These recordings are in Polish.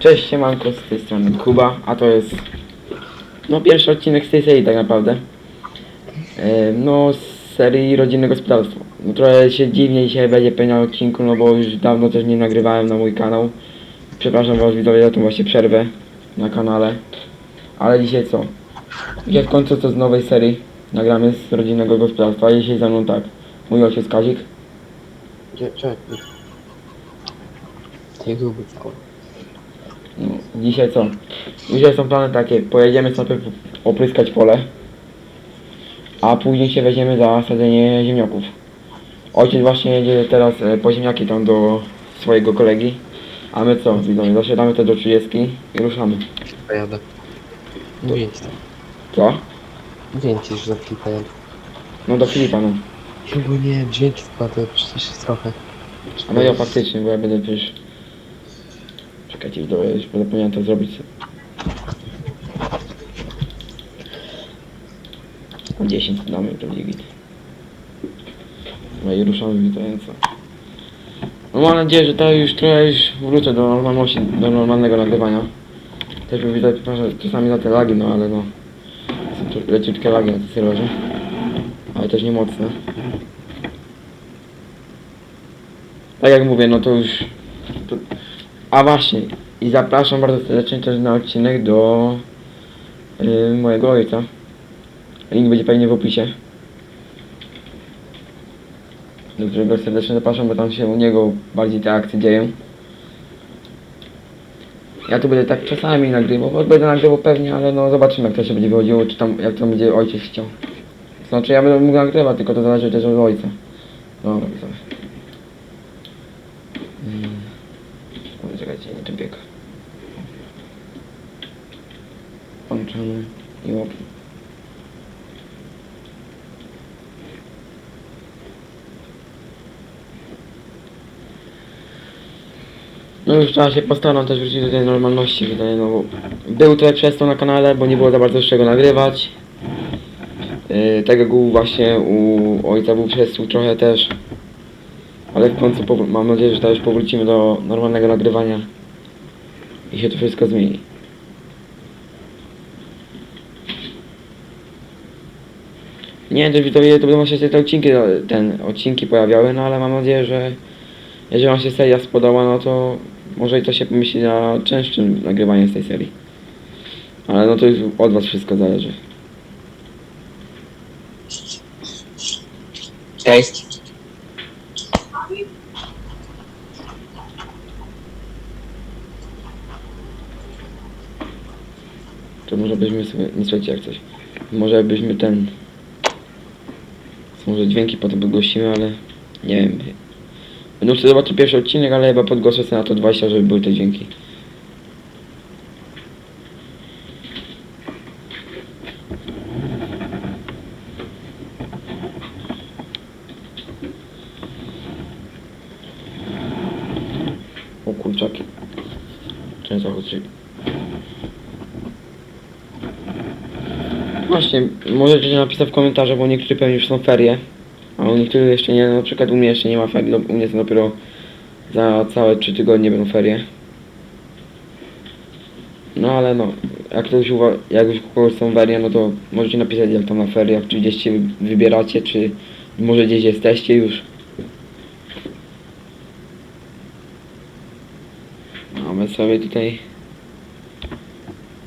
Cześć, siemanko, z tej strony Kuba, a to jest no pierwszy odcinek z tej serii tak naprawdę. E, no z serii Rodzinne Gospodarstwo. No trochę się dziwnie dzisiaj będzie pewnie odcinku, no bo już dawno też nie nagrywałem na mój kanał. Przepraszam was widzowie za tą właśnie przerwę na kanale. Ale dzisiaj co? Dzisiaj w końcu to z nowej serii nagramy z Rodzinnego Gospodarstwa. Dzisiaj ze mną tak, mój ojciec Kazik. Czekaj. Ty cały. No, dzisiaj co? Dzisiaj są plany takie, pojedziemy sobie opryskać pole, a później się weźmiemy za sadzenie ziemniaków. Ojciec właśnie jedzie teraz e, po ziemniaki tam do swojego kolegi, a my co? Widzowie, zasiadamy te do 30 i ruszamy. Pojadę. Mówię ci tam. Co? Mówię ci, że za chwilę jadę. No do Filipa, no. Chyba nie, dźwięki wkładę, przecież jest trochę. A no ja faktycznie, bo ja będę przecież... Czekajcie, widzowie, już będę powinien to zrobić. 10 damy, to będzie git. No i ruszamy widzowie, co? No mam nadzieję, że to już trochę już wrócę do normalności, do normalnego nagrywania. Też bym przepraszam czasami za te lagi, no ale no. Są tu leciutkie lagi na tym serwerze. Ale też nie mocne. Tak jak mówię, no to już... A właśnie, i zapraszam bardzo serdecznie też na odcinek do yy, mojego ojca. Link będzie pewnie w opisie. Do którego serdecznie zapraszam, bo tam się u niego bardziej te akcje dzieją. Ja tu będę tak czasami nagrywał, będę nagrywał pewnie, ale no zobaczymy jak to się będzie wychodziło, czy tam, jak to będzie ojciec chciał. Znaczy ja będę mógł nagrywać, tylko to zależy też od ojca. Dobra, widzowie. Mm. O, Czekajcie, nie ten bieg. I. No już trzeba się postaram też wrócić do tej normalności, wydaje, no bo był trochę przez to na kanale, bo nie było za bardzo z czego nagrywać. Yy, tak jak u właśnie u ojca był przez to trochę też. Ale w końcu mam nadzieję, że teraz powrócimy do normalnego nagrywania i się to wszystko zmieni. Nie wiem, widzowie, to będą się te odcinki, ten, odcinki pojawiały, no ale mam nadzieję, że jeżeli wam się seria spodoba, no to może i to się pomyśli na częstszym nagrywaniu z tej serii. Ale no to już od was wszystko zależy. Cześć. To może byśmy sobie, nie słuchajcie jak coś, może byśmy ten, może dźwięki potem podgłosimy, ale nie wiem. Będę muszę zobaczyć pierwszy odcinek, ale chyba podgłoszę sobie na to 20, żeby były te dźwięki. O kurczaki. Często chodzi. Właśnie, napisać w komentarzach, bo niektórzy pewnie już są ferie, a u niektórych jeszcze nie, na przykład u mnie jeszcze nie ma ferii, no, u mnie są dopiero za całe 3 tygodnie będą ferie. No ale no, jak ktoś jak już kogoś są ferie, no to możecie napisać jak tam na feriach, czy gdzieś się wybieracie, czy może gdzieś jesteście już. A my sobie tutaj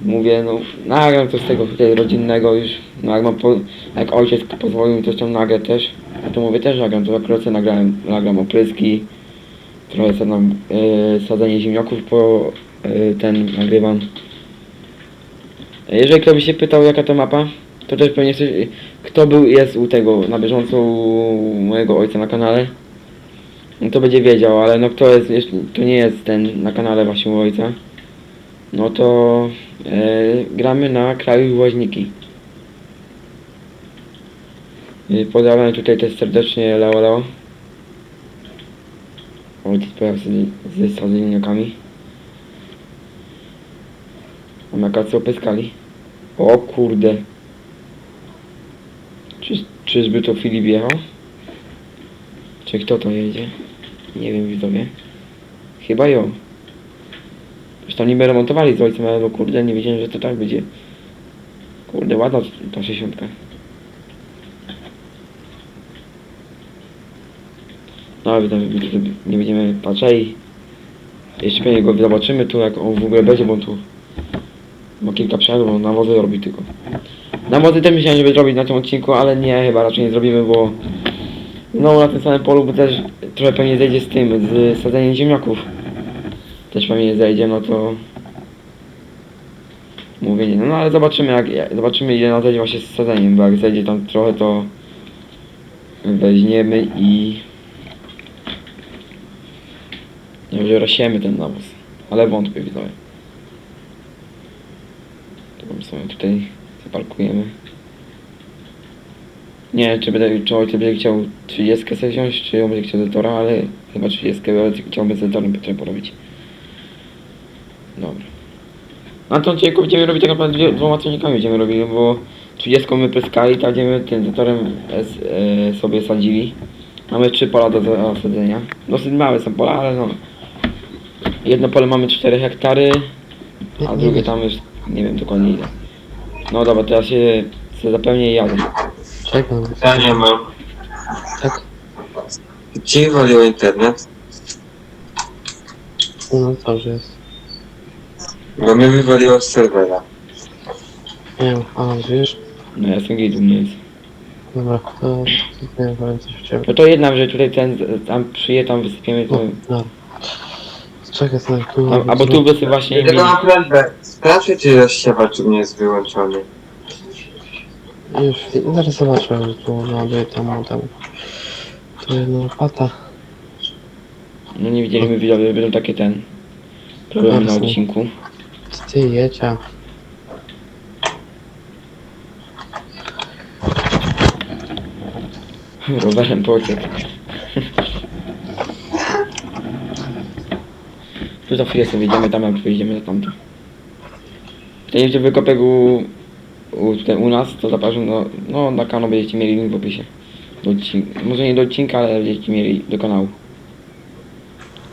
mówię, no nagram to z tego tutaj rodzinnego już, no jak mam po, jak ojciec pozwolił mi coś tam nagrać też, no to mówię też nagram, to akurat nagrałem, nagram opryski, trochę sobie nam y, sadzenie ziemniaków po y, ten nagrywam. Jeżeli ktoś by się pytał jaka to mapa, to też pewnie ktoś, kto był jest u tego na bieżąco u mojego ojca na kanale, no to będzie wiedział, ale no kto jest, to nie jest ten na kanale właśnie u ojca no to e, gramy na kraju Łaźniki. I Pozdrawiam tutaj też serdecznie Leo Leo. Ojciec pojawia się ze sadzeniakami. A makacy opyskali. O kurde. Czy, czyżby to Filip jechał? Czy kto to jedzie? Nie wiem widzowie. Chyba ją. Tam niby remontowali z ojcem, ale no kurde, nie wiedziałem, że to tak będzie. Kurde, ładna ta 60. No nie będziemy patrzeli. Jeszcze pewnie go zobaczymy tu jak on w ogóle będzie, bo on tu ma kilka przejazdów, on nawozy robi tylko. Nawozy też myślałem, żeby zrobić na tym odcinku, ale nie, chyba raczej nie zrobimy, bo no na tym samym polu bo też trochę pewnie zejdzie z tym, z sadzeniem ziemniaków. Też pewnie zejdzie, no to mówię nie, no ale zobaczymy jak, jak zobaczymy ile na zejdzie właśnie z sadzeniem, bo jak zejdzie tam trochę to weźmiemy i nie że rozsiemy ten nawóz, ale wątpię widzowie. To sobie tutaj zaparkujemy. Nie wiem, czy będę, czy będzie chciał 30 sobie wziąć, czy on będzie chciał Zetora, ale chyba 30, bo ojciec chciałby Zetorem potem porobić. Dobra. Na tą odcinku będziemy robić tak naprawdę dwie- dwoma ciągnikami będziemy robili, bo 30 my pryskali, tak będziemy tym Zetorem e, e, sobie sadzili. Mamy trzy pola do zasadzenia. Dosyć małe są pola, ale no. Jedno pole mamy 4 hektary, a drugie tam już nie wiem dokładnie ile. No dobra, teraz się się zapełnię i jadę. Czekaj, Pytanie mam. tak. Ci walił internet? No to już jest. Bo mnie wywaliło z serwera. Nie wiem, a żyjesz? No ja jestem gitów, nie jest. Dobra, to nie wiem, powiem coś w ciebie. No to jedna, że tutaj ten, tam przyje, tam wysypiemy to... No. Czekaj, sobie tu. A, albo tu wysyp właśnie i... Tylko naprawdę, sprawdźcie czy rozsiewacz u mnie jest wyłączony. Już, zaraz zobaczę, że tu naładuję tam, tam. To jedna łopata. No nie widzieliśmy widzowie, że będą takie ten... Problemy na odcinku. Ty jecia. Rowerem pociek. Tu za chwilę sobie wyjdziemy tam, jak wyjdziemy za tamto. W wykopek u, u, tutaj u nas, to zapraszam, no, no na kanał będziecie mieli link w opisie. Do może nie do odcinka, ale będziecie mieli do kanału.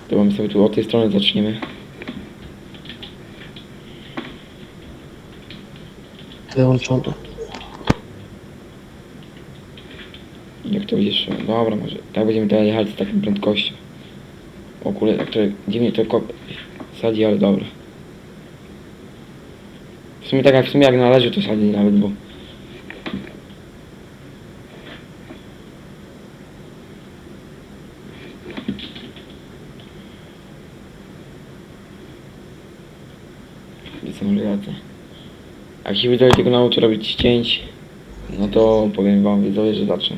To mamy sobie tu od tej strony zaczniemy. Wyłączone. Jak to widzisz? Dobra, może tak będziemy teraz jechać z taką prędkością. O kurde, tak to dziwnie to sadzi, ale dobra. W sumie tak jak w sumie jak należy to sadzi nawet, bo Jak się widzowie tego nauczy robić cięć, no to powiem wam widzowie, że zacznę.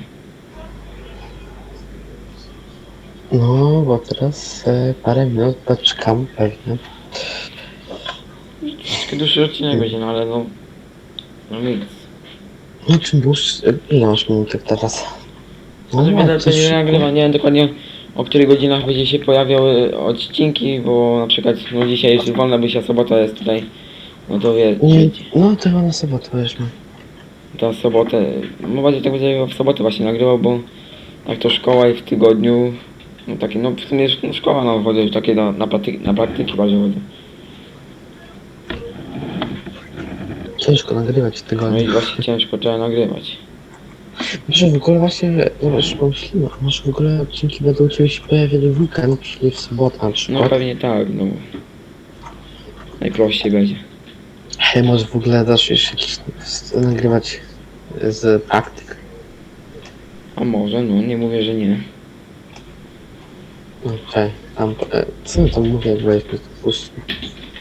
No, bo teraz e, parę minut poczekam pewnie. Troszkę dłuższy odcinek będzie, no ale no... No nic. No czym dłuższy, e, ile masz minutek teraz? No jak będę coś nie nagrywa, nie wiem dokładnie o których godzinach będzie się pojawiały odcinki, bo na przykład no dzisiaj jest wolna, bo się sobota jest tutaj. No to wie, Nie, no to chyba na sobotę weźmy. ta sobotę, no bardziej tak będzie w sobotę właśnie nagrywał, bo jak to szkoła i w tygodniu, no takie, no w sumie no, szkoła no chodzę już takie na, na, praktyki, na praktyki bardziej chodzę. Ciężko nagrywać w No tygodniu. i właśnie ciężko trzeba nagrywać. Może w ogóle właśnie, zobacz, pomyślimy, a może w ogóle odcinki będą u Ciebie się pojawiać w weekend, czyli w sobotę na No przykład. pewnie tak, no. Najprościej będzie. Hej, może w ogóle zaczniesz jakiś s- nagrywać z praktyk. A może, no nie mówię, że nie. Okej, tam, e, co ja tam mówię, jak byłeś puść.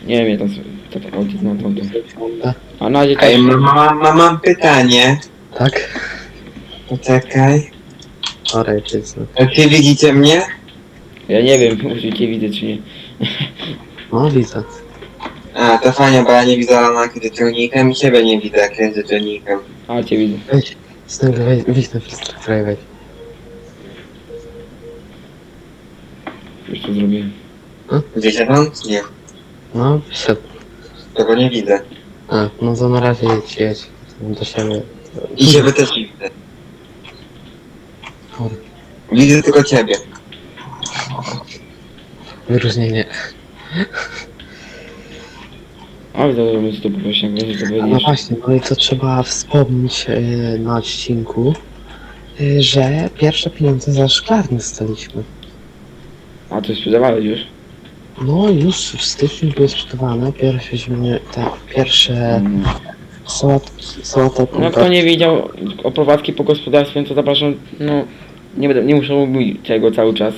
Nie wiem, ja tam to tak ojciec na tamto. Tak? A na razie tak. Ej, mam, mam, mam pytanie. Tak? Poczekaj. Oraj, to jest... A Czy widzicie mnie? Ja nie wiem, czy cię widzę czy nie. No widzę. A, to fajnie, bo ja nie widzę Alana kiedy ciągnikiem i ciebie nie widzę jeżdżę ciągnikiem. A cię widzę. Weź, znagrywaj, wyjdź na filtr, weź. Już to zrobiłem. Wiecie tam? Nie. No, wyszedł. Tego nie widzę. A, no to na razie jedź, jedź. Do siebie. I ciebie też nie widzę. Kurde, Widzę tylko ciebie. Wyróżnienie. A widzę, że tu właśnie, jak wiesz, to no powiedzieć. właśnie, no i to trzeba wspomnieć e, na odcinku, e, że pierwsze pieniądze za szklarnię dostaliśmy. A to sprzedawałeś już? No już w styczniu były sprzedawane pierwsze ziemnie, te pierwsze Mm. sałatki, sałata No kto nie widział oprowadzki po gospodarstwie, to zapraszam, no nie będę, nie muszę mówić tego cały czas.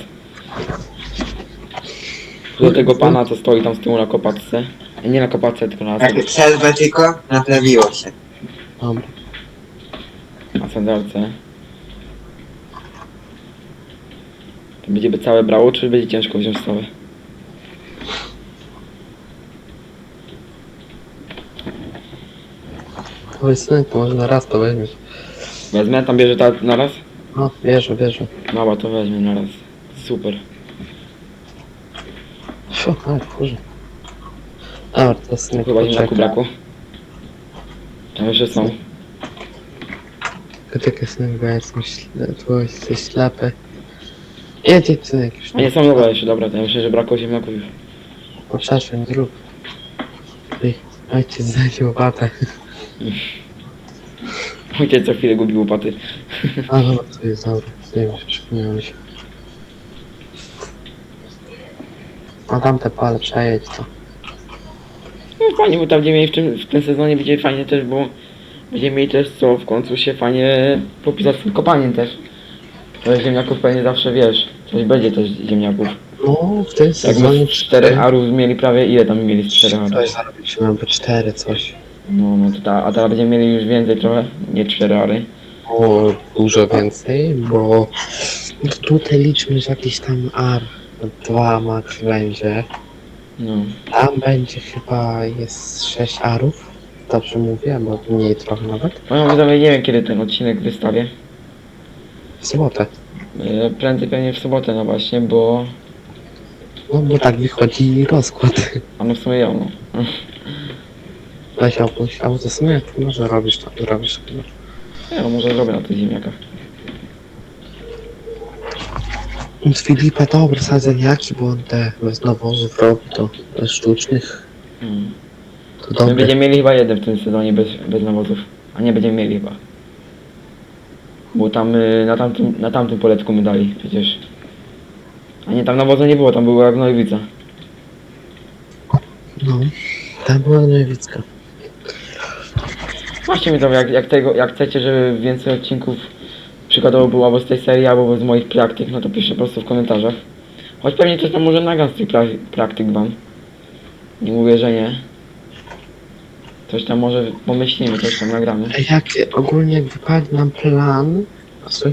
Do tego pana, co stoi tam z tyłu na kopatce. Nie na kopatce, tylko na, Jak przerwę tylko, naprawiło się. Dobra. na sandarce. To będzie by całe brało, czy będzie ciężko wziąć całe? Powiedz synek, to może na raz to weźmiesz. Wezmę, tam bierze ta na raz? No, wierzę, wierzę. Mała to weźmie na raz. Super. Fio, ale kurze. Dobra, to synek Chyba ziemniaku poczeka. brakło. Tam jeszcze są. Poczekaj synek, bo ja jestem śle... tu jesteś ślepy. Jedź synek już. A nie są dobra jeszcze, dobra, to ja myślę, że brakło ziemniaków już. Poczekaj, zrób. Ej, ojciec znajdzie łopatę. Ojciec co chwilę gubi łopaty. A no, to jest dobra. Nie wiem, przypomniałem się. A tamte pale przejedź to. No fajnie, bo tam będziemy mieli w tym, w tym sezonie będzie fajnie też, bo będziemy mieli też co w końcu się fajnie popisać z tym kopaniem też. To ziemniaków pewnie zawsze wiesz, coś będzie też ziemniaków. No, w tym Jak sezonie my 4 arów mieli prawie, ile tam mieli z 4 arów? Coś zarobiliśmy, albo cztery coś. No, no to ta, a teraz będziemy mieli już więcej trochę, nie 4 ary. O, dużo więcej, bo tutaj liczmy, że jakiś tam ar, dwa max będzie. No. Tam będzie chyba, jest sześć arów. Dobrze mówię, bo mniej trochę nawet. No widzowie, nie wiem kiedy ten odcinek wystawię. W sobotę. E, Prędzej pewnie w sobotę, no właśnie, bo... No bo tak wychodzi rozkład. A no w sumie ją, no. Weź opuść, a to w sumie może robisz to, robisz to. Ja no, może zrobię na tych ziemniakach. Z Filipa dobre sadzeniaki, bo on te bez nawozów robi to, bez sztucznych. Mm. To My dobre. będziemy mieli chyba jeden w tym sezonie bez, bez nawozów. A nie będziemy mieli chyba. Bo tam y, na tamtym, na tamtym poletku my dali przecież. A nie, tam nawozu nie było, tam była gnojowica. No, tam była Nowicka. Właśnie mi to, jak, jak, tego, jak chcecie, żeby więcej odcinków przykładowo było albo z tej serii, albo z moich praktyk, no to piszcie po prostu w komentarzach. Choć pewnie coś tam może nagram z tych pra praktyk wam. Nie mówię, że nie. Coś tam może pomyślimy, coś tam nagramy. Jak ogólnie jak wypadł nam plan... A. Stój,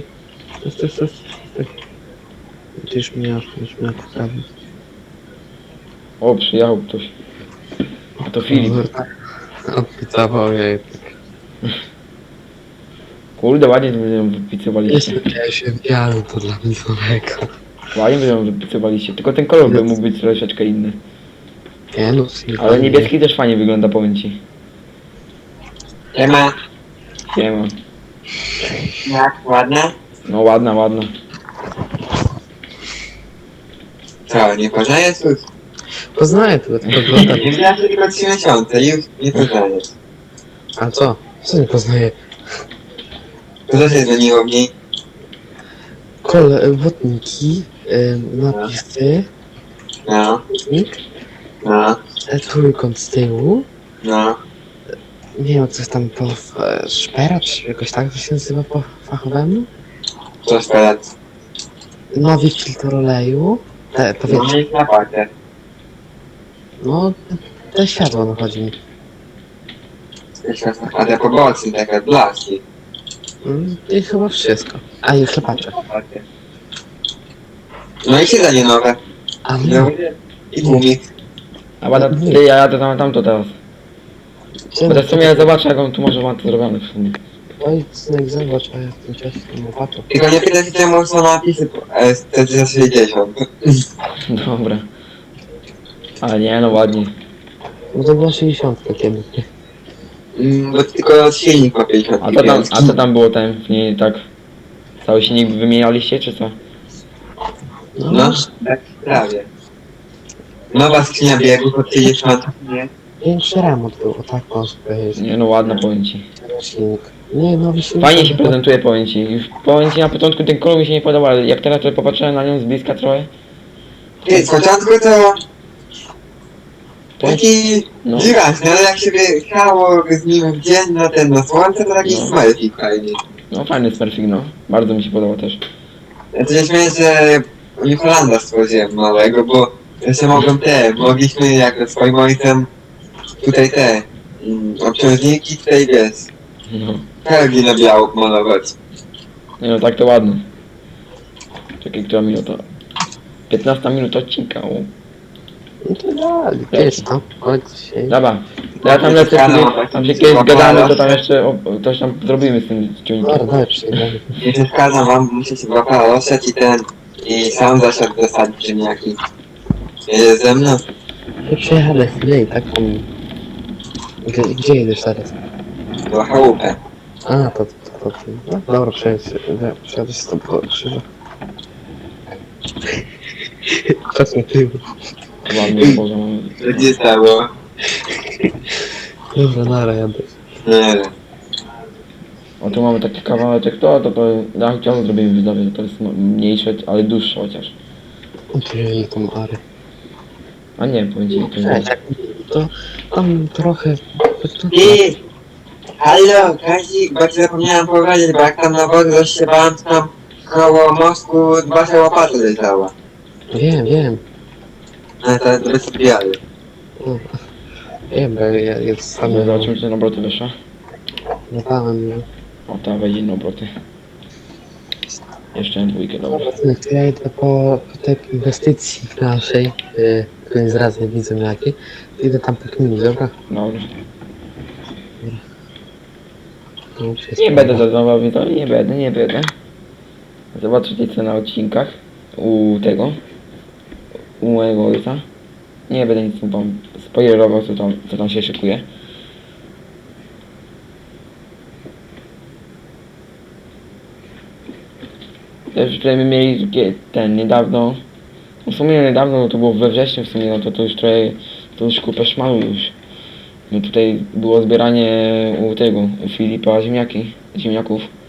stój, stój, stój. Ty już mnie, już mnie poprawił. O, przyjechał ktoś. A to Filip. Odpicował jej. Kurde, ładnie wy wypicowaliście. Ja się wbiałem, to dla mnie samego. Ładnie wy wypicowaliście. Tylko ten kolor by mógł być troszeczkę inny. Nie no, Ale niebieski też fajnie wygląda, powiem ci. Ema, Nie ma. jak ładna? No ładna, ładna. Co, nie poznajesz już? Poznaję to, to wygląda. Nie znasz tylko 3 miesiące, już nie poznajesz. A co? Co nie poznaję? Zmieniło w niej? Kole, wodniki, y, napisy, No, wodnik, no, e, trójkąt z tyłu. no. Nie wiem, coś tam po e, szpera, czy jakoś tak to się nazywa po fachowemu. Co teraz? Nowy filtr oleju. Te, No powietrze. nie na pakę. No, te światło no chodzi mi. A te pobocne, takie blaski. Mm, I chyba wszystko. A i chlebacza. No i siedzenie nowe. A No, no, I tłumik. A ładna, ty, ja jadę tam, tamto teraz. Bo w sumie zobaczę, jak on tu może ma to zrobione w sumie. Oj, synek, zobacz, a ja w tym czasie nie patrzę. Tylko nie pytaj się czemu są napisy e, z te 60. Dobra. Ale nie, no ładnie. No to była 60 kiedy. Mm, Bo tylko silnik ma 50. A co tam, a co tam było ten w niej tak? Cały silnik wymienialiście, czy co? No, No, tak prawie. Nowa skrzynia biegów od 30 Nie. Większy remont był, o tak można powiedzieć. Nie no, ładna powiem ci. Silnik. Nie, nowy silnik. Fajnie się prezentuje powiem ci. Już powiem ci na początku ten kolor mi się nie podobał, ale jak teraz trochę popatrzyłem na nią z bliska trochę, Ty, z początku to to taki no, ale jak się wjechało z nim w dzień na ten na słońce, to taki No. smerfik fajnie. no fajny smurfing, no. Bardzo mi się podobał też. Ja to się śmieję, że New Hollanda stworzyłem małego, bo jeszcze mogłem te, mogliśmy jak swoim ojcem tutaj te mm, obciążniki tutaj wiesz, No. felgi na biało malować. Nie no, tak to ładnie. Czekaj, która minuta? 15 minut odcinka, o. No to dalej, gdzieś tam, chodź się. Dobra, ja tam lecę, kiedy, tam się kiedyś gadamy, to tam jeszcze o, coś tam zrobimy z tym ciągnikiem. Dobra, daj przyjdę. Nie przeszkadzam wam, muszę się łapać rozsiać i ten, i sam zaszedł zasadzić ziemniaki. Jedziesz ze mną? Ja przejadę chwilę i tak tam... Gdzie, gdzie jedziesz teraz? Do chałupę. A, to, to, to, to. No, dobra, przejadę się, przejadę się z tobą krzyża. Chodź na tył. Ładnie, Boże, mamy. Co ci stało? Dobra, nara, jadę. Nie wiem. O tu mamy taki kawałeczek, to, to, to, ja chciałbym zrobimy widzowie, to jest no, mniejsze, ale dłuższe chociaż. Wzięli tą arę. A nie, powiem ci, to jest... jak to tam trochę... Ty! Halo, Kazik, bo ci zapomniałem powiedzieć, bo jak tam na wodę rozsiewałem, to tam koło mostu wasza łopata leciała. Wiem, wiem. Ale to to bez odbijali. No, Wiem, bo ja jest sam Dobra, Zobaczymy, czy na obroty wyszła. Nadałem ją. O, ta wejdzie na obroty. Jeszcze dwójkę, dobra. Dobra, synek, to ja idę po, po tej inwestycji naszej, yy, której zaraz nie widzę jakiej. Idę tam po kminie, dobra? Dobra. No, już jest Nie będę zadawał nie będę, nie będę. Zobaczycie co na odcinkach u tego, u mojego ojca. Nie będę nic tam spoilerował, co tam, co tam się szykuje. Też tutaj my mieli ten niedawno, no w sumie niedawno, no to było we wrześniu w sumie, no to, to już trochę, to już kupę szmalu już. No tutaj było zbieranie u tego, u Filipa ziemniaki, ziemniaków.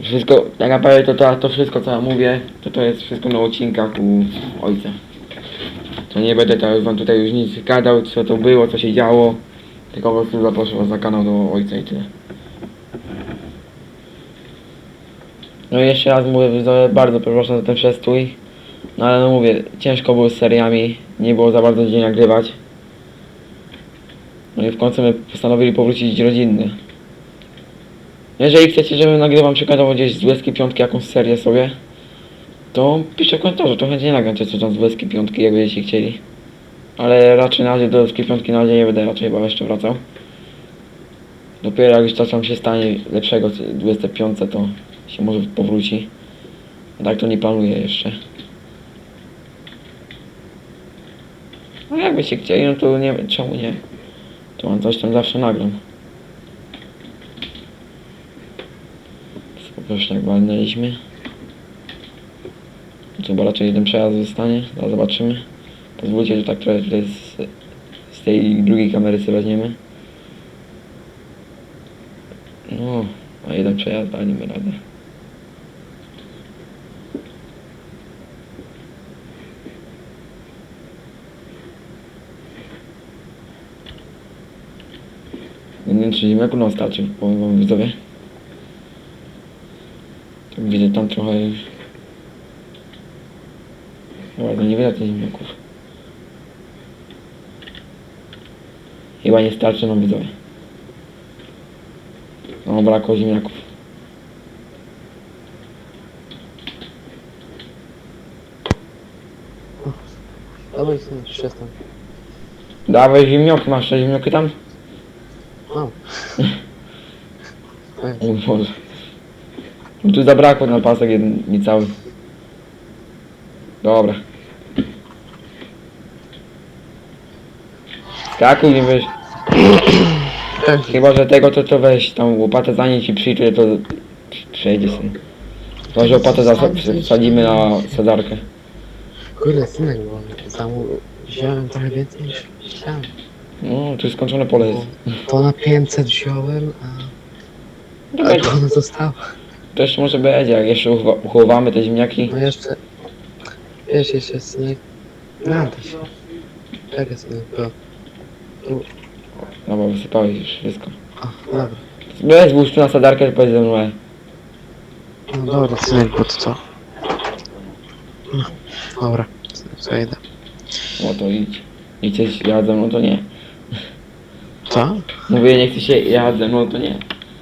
Wszystko, tak naprawdę to, to, to wszystko co ja mówię, to to jest wszystko na odcinkach u ojca. To nie będę teraz wam tutaj już nic gadał, co to było, co się działo. Tylko po prostu zaproszę was na kanał do ojca i tyle. No i jeszcze raz mówię, bardzo przepraszam za ten przestój. No ale no mówię, ciężko było z seriami, nie było za bardzo gdzie nagrywać. No i w końcu my postanowili powrócić rodzinnie. Jeżeli chcecie, żebym nagrywał przykładowo gdzieś z Łezki Piątki jakąś serię sobie, to piszcie w komentarzu, to chętnie nagram coś tam z Łezki Piątki, jak będziecie chcieli. Ale raczej na razie do Łezki Piątki na razie nie będę raczej chyba jeszcze wracał. Dopiero jak już coś tam się stanie lepszego w 25, to się może powróci. A tak to nie planuję jeszcze. No jakbyście chcieli, no to nie czemu nie. To mam coś tam zawsze nagram. Spokojnie tak walnęliśmy. Chyba raczej jeden przejazd zostanie, zaraz zobaczymy. Pozwólcie, że tak trochę tutaj z, z tej drugiej kamery sobie weźmiemy. No, a jeden przejazd daliśmy radę. Nie wiem, czy ziemniaku nam starczy, powiem wam widzowie. Widzę tam trochę już. Bardzo niewiele tych ziemniaków. Chyba nie starczy nam widzowie. No brakło ziemniaków. Dawaj, synek, przestań. Dawaj ziemnioki, masz te ziemnioki tam? Mam. O Boże. No Tu zabrakło na pasek jeden niecały. Dobra. Skakuj, nie tak, Chyba, że tego to, to weź tam łopatę zanieść i przyjdzie, to przejdzie sobie. Chyba, że łopatę zasa- wsadzimy na sadarkę. Kurde, synek, bo tam wziąłem trochę więcej niż chciałem. No, to jest skończone pole jest. To na 500 wziąłem, a... To, A to one zostało. To jeszcze może będzie, jak jeszcze uchowa- uchowamy te ziemniaki. No jeszcze... Wiesz, jeszcze synek... Nada się. Czekaj synek, bo... No bo wysypałeś już wszystko. O, dobra. Weź włóż tu na sadarkę i powiedz ze mną, e. No dobra, synek, bo to co? No, dobra, idę. No to idź. Nie chcesz jechać ze mną, to nie. Co? Mówię, nie chcesz się jechać ze mną, to nie.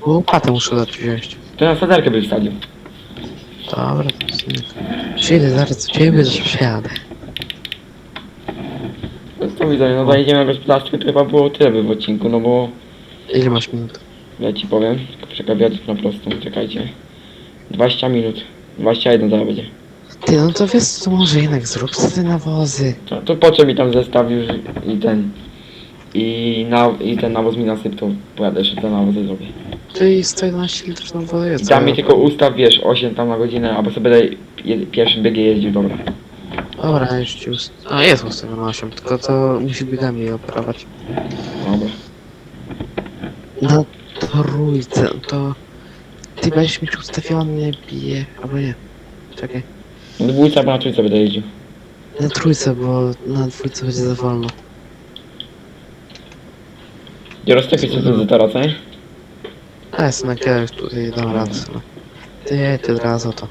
Łopatę muszę dać wziąć. To na sadarkę byś wsadził. Dobra, to synek. Przyjdę zaraz do ciebie, to się przejadę. No to widzę, no zajedziemy na gospodarstwo, to chyba było tyle by w odcinku, no bo Ile masz minut? ja ci powiem, tylko na prostą, czekajcie. 20 minut. 21 zaraz będzie. Ty, no to wiesz co, może jednak zrób sobie te nawozy. To, to po co mi tam zestaw już i ten. I, na, I ten nawóz mi nasyp, to pojadę jeszcze te nawozy zrobię. Ty i 111 litrów nawozu I jest. tam mi tylko ustaw, wiesz, 8 tam na godzinę, albo sobie będę je, pierwszym biegiem jeździł, dobra. Dobra, już ci ust... A jest ustawione 8, tylko to musi biegami je operować. Dobra. Na trójce, to... Ty będziesz mieć ustawione bije, albo nie. Czekaj. Na dwójce albo na trójce będę jeździł. Na trójce, bo na dwójce będzie za wolno. Nie co to za teraz, nie? A jest na kiedyś tutaj dam radę. Ty, ty od razu to.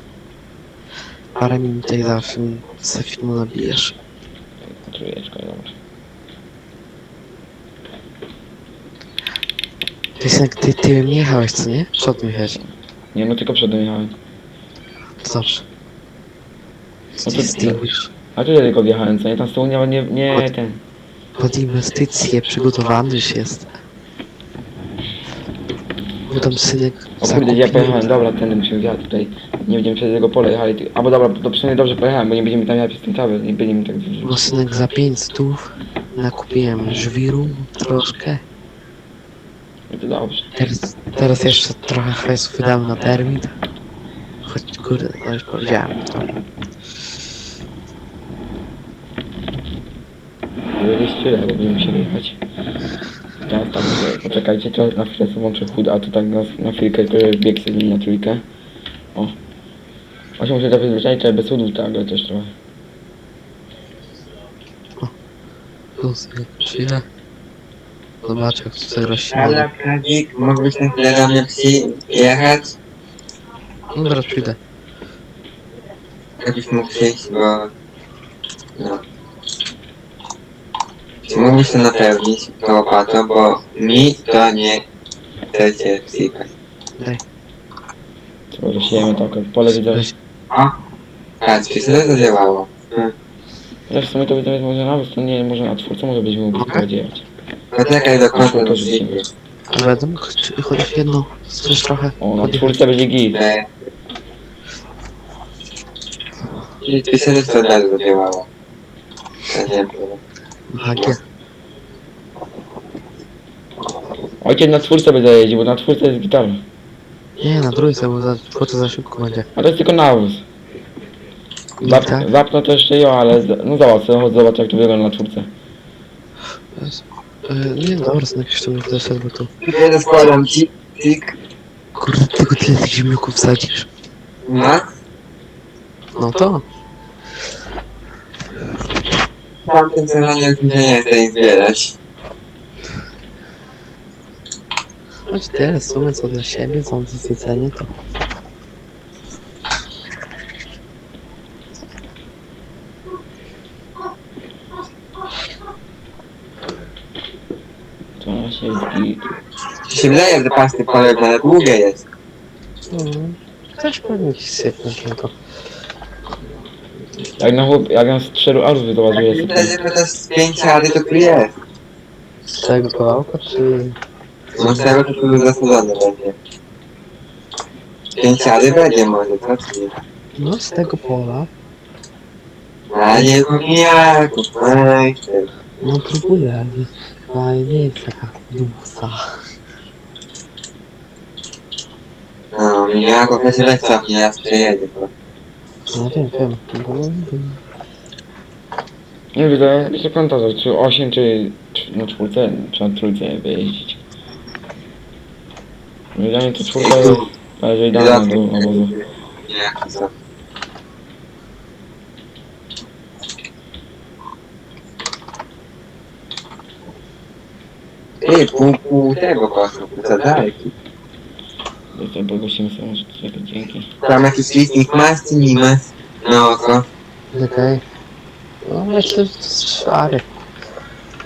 Parę minut tutaj zawsze za filmu nabijesz. Trójeczka, dobra. Ty, synek, ty, ty nie jechałeś, co nie? Przod mi jechałeś. Nie, no tylko przodem jechałem. To dobrze. No to- Zdejmujesz. A tu ja tylko wjechałem, co nie? Tam z tyłu nie, nie, nie ten. Pod inwestycje przygotowany już jest. Bo tam synek O kurde, ja pojechałem, dobra, ten musimy wjechać tutaj. Nie będziemy przez jego pole jechali. ty- Albo dobra, to przynajmniej dobrze pojechałem, bo nie będziemy tam jechać przez ten cały, nie będziemy tak... Bo synek za 5 stów nakupiłem żwiru troszkę. No to dobrze. Teraz, teraz jeszcze trochę hajsu wydałem na termin. Choć kurde, to już powiedziałem to. Jest tyle, bo będziemy musieli jechać. Teraz tam, poczekajcie, to na chwilę sobie włączę chód, a to tak na, na chwilkę to bieg sobie na trójkę. O. Właśnie muszę to przyzwyczaić, trzeba bez cudów, tak, ale też trochę. Przyjdę. Zobaczę jak tutaj rośnie. Ale Kazik, mógłbyś na chwilę do mnie przyjechać? No teraz przyjdę. Jakbyś mógł przyjść, bo... No. Mógłbyś to napełnić tą łopatą, bo mi to nie chcecie wsypać. Daj. Co, rozsiejemy to akurat pole widzę. Weź. A, czy się to zadziałało? Hmm. W sumie to widzę, może nawet to nie, może na czwórce może być mógł Okej. podziejać. Poczekaj do Na końca, czwórkę to rzucimy. A wiadomo, choć, chociaż jedno, coś trochę. O, na czwórce będzie git. E, Czyli ty się to od razu zadziałało. Ja nie wiem. Magia. Ojciec na czwórce będzie jeździł, bo na czwórce jest gitara. Nie, na trójce, bo za, bo to za szybko będzie. A to jest tylko nawóz. Wap, Tak? wapno to jeszcze jo, ale z- no zobacz, chodź zobacz jak to wygląda na czwórce. E, nie, dobra, synek jeszcze mnie zeszedł, bo tu. Ja składam ci, tik, Kurde, tylko tyle tych ziemniaków wsadzisz. no. No to. Tamten sezonie już mi się nie chce ich zbierać. Choć tyle sumy co dla siebie, co do zjedzenia, to. To jest git. Ci się wydaje, że pasty pole na długie jest. Mm, też pewnie ci sypnąć to. Jak na chłop, jak na z cztery arów zobacz, że jest. Myślę, że to z pięć rady to tu jest. Z tego kawałka, czy... No z tego to tu zasadzone będzie. Pięć rady będzie może, co nie? No, z tego pola. A nie gówniaków, aj ty. No, próbuję, ale... Ale nie jest taka długa. No, miniaków ja się weź cofnie, raz przejedzie to. No wiem, wiem. Bo... Nie widzę, jeszcze komentarze, czy 8, czy, czy na czwórce, czy na trójce wyjeździć. Wydaje to czwórka jest bardziej idealna do obozu. Nie? Ej, pół, pół tego kosztu, co dalej? Jeszcze podgłosimy sobie, może czekaj, dzięki. Tam jakiś licznik masz czy nie masz? No oko. Okej. No myślę, że to jest szary.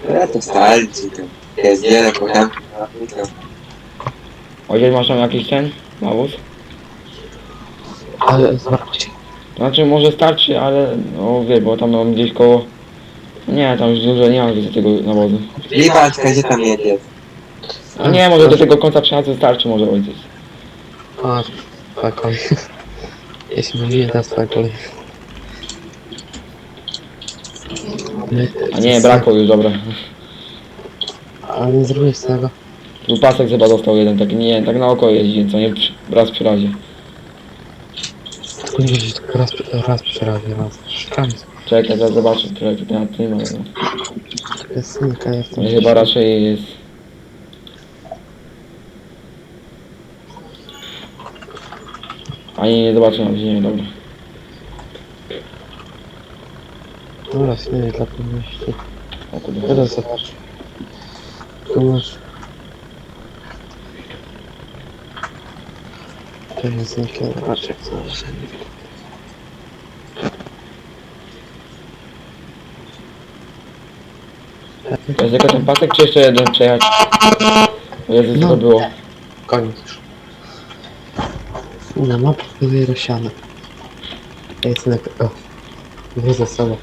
Ja to starczy, to jest wiele, kocham. Ojciec masz tam jakiś ten nawóz? Ale zobaczcie. Znaczy może starczy, ale no wie, bo tam mam gdzieś koło... Nie, tam już dużo nie mam widzę tego nawozu. Libaczka, gdzie tam jedziesz? No nie, może do tego końca przejazdu starczy może ojciec. A, twoja kolej. Jeśli mówiłem, teraz twoja kolej. A nie, brakło już, dobra. Ale nie zrobiłeś tego. Tu pasek chyba dostał jeden, taki nie, tak na oko jeździ, co nie przy- raz przy razie. Tylko nie będziesz tylko raz, raz przy razie, raz. Szkaniec. Czekaj, zaraz zobaczę, które tutaj na tym, ale no. To jest synka, tym No Chyba raczej jest... Ani nie zobaczę na nie, dobra. Dobra, śmieję dla pewności. O kurde. Teraz zobacz. Tu masz. To jest niekie, zobacz jak to jest. To jest tylko ten pasek, czy jeszcze jeden przejechać? Jezu, co to No. było? Koniec już. Na mapie pokazuje rozsiane. Ja jestem jak... O. Dwie za sobą.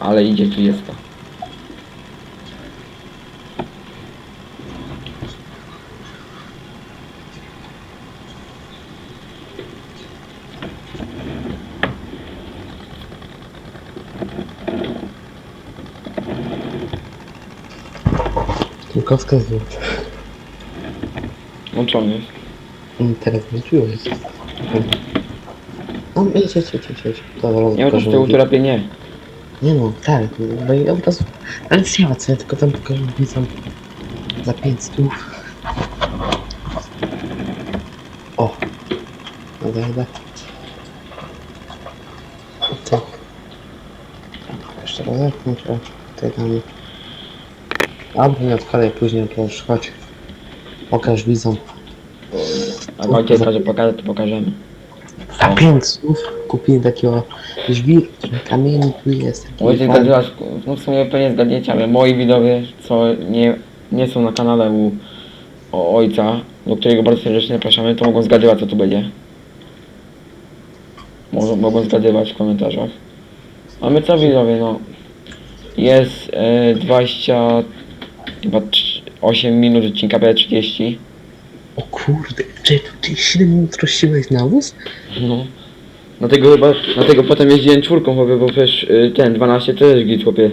Ale idzie tu jest to. Kiełkowska zdjęcie. Łączony jest. Mm, Teraz jest. No idź, idź, idź, idź, idź. Dobra, Nie, to z tyłu to lepiej nie. Nie no, tak, bo i od razu... Ale nie ma co, ja tylko tam pokażę widzom za 5 stów. O! No dobra. Tak. Jeszcze raz jak muszę tutaj tam... Albo nie odkładaj później, to już chodź. Pokaż widzom. Jak ojciec każe pokazać, to pokażemy. Za 5 stów kupiłem takiego który kamieni tu jest. Taki Ojciec zgadywać, no w sumie pewnie zgadniecie, ale moi widzowie, co nie, nie są na kanale u o ojca, do którego bardzo serdecznie zapraszamy, to mogą zgadywać co tu będzie. Mogą, mogą zgadywać w komentarzach. A my co widzowie, no. Jest e, 20, chyba trz- 8 minut odcinka, prawie 30. O kurde, czy ty 7 minut rościłeś nawóz? No. Dlatego chyba, dlatego potem jeździłem czwórką chłopie, bo przecież y, ten 12 to też git chłopie.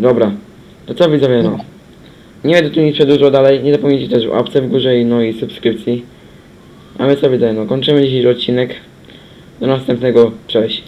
Dobra. To co widzowie no. Nie będę tu nic przedłużał dalej, nie zapomnijcie też o łapce w górze i no i subskrypcji. A my co widzowie no, kończymy dzisiejszy odcinek. Do następnego, cześć.